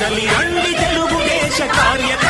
కదలి రండి తెలుగుదేశ కార్యకర్తలారా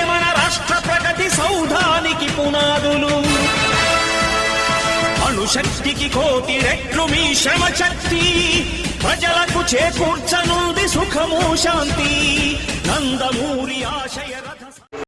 అణుశక్తికి కోటి రెట్లు మీ శ్రమ శక్తి. ప్రజలకు చేకూర్చనుంది సుఖము శాంతి. నందమూరి ఆశయ